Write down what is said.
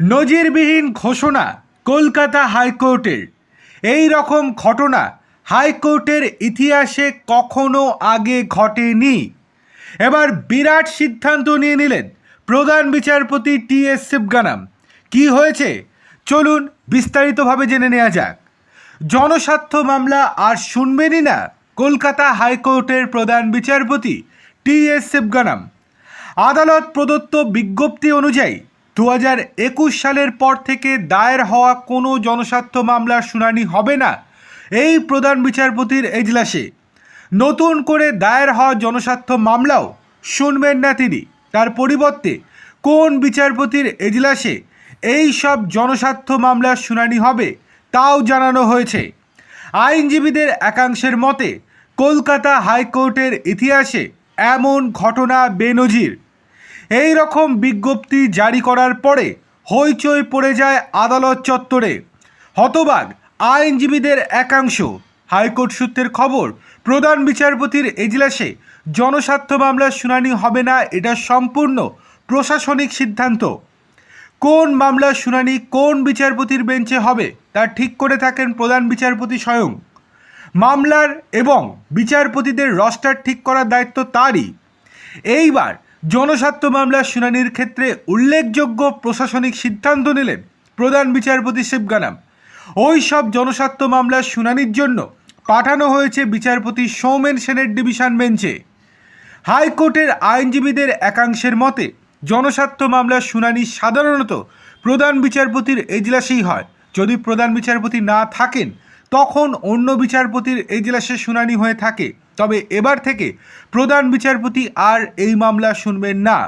নজিরবিহীন ঘোষণা কলকাতা হাইকোর্টের। এই রকম ঘটনা হাইকোর্টের ইতিহাসে কখনো আগে ঘটেনি। এবার বিরাট সিদ্ধান্ত নিয়ে নিলেন প্রধান বিচারপতি টি এস শিবগানাম। কি হয়েছে? চলুন বিস্তারিতভাবে জেনে নেওয়া যাক। জনস্বার্থ মামলা আর শুনবেনই না কলকাতা হাইকোর্টের প্রধান বিচারপতি টি এস শিবগানাম। আদালত প্রদত্ত বিজ্ঞপ্তি অনুযায়ী দু একুশ সালের পর থেকে দায়ের হওয়া কোনো জনস্বার্থ মামলার শুনানি হবে না, এই প্রধান বিচারপতির এজলাসে। নতুন করে দায়ের হওয়া জনস্বার্থ মামলাও শুনবেন না তিনি। তার পরিবর্তে কোন বিচারপতির এজলাসে এই সব জনস্বার্থ মামলার শুনানি হবে তাও জানানো হয়েছে। আইনজীবীদের একাংশের মতে, কলকাতা হাইকোর্টের ইতিহাসে এমন ঘটনা বেনজির। এই রকম বিজ্ঞপ্তি জারি করার পরে হইচই পড়ে যায় আদালত চত্বরে। হতবাক, আইনজীবীদের একাংশ। হাইকোর্ট সূত্রের খবর, প্রধান বিচারপতির এজলাসে জনস্বার্থ মামলার শুনানি হবে না, এটা সম্পূর্ণ প্রশাসনিক সিদ্ধান্ত। কোন মামলার শুনানি কোন বিচারপতির বেঞ্চে হবে, তা ঠিক করে থাকেন প্রধান বিচারপতি স্বয়ং। মামলার এবং বিচারপতিদের রস্টার ঠিক করার দায়িত্ব তারই। এইবার জনস্বার্থ মামলার শুনানির ক্ষেত্রে উল্লেখযোগ্য প্রশাসনিক সিদ্ধান্ত নিলেন প্রধান বিচারপতি শিবগানাম ওই সব জনস্বার্থ মামলার শুনানির জন্য পাঠানো হয়েছে বিচারপতি সৌমেন সেনের ডিভিশন বেঞ্চে। হাইকোর্টের আইনজীবীদের একাংশের মতে, জনস্বার্থ মামলার শুনানি সাধারণত প্রধান বিচারপতির এজলাসেই হয়। যদি প্রধান বিচারপতি না থাকেন, তখন অন্য বিচারপতির এজলাসে শুনানি হয়ে থাকে। তবে এবার থেকে প্রধান বিচারপতি আর এই মামলা শুনবেন না।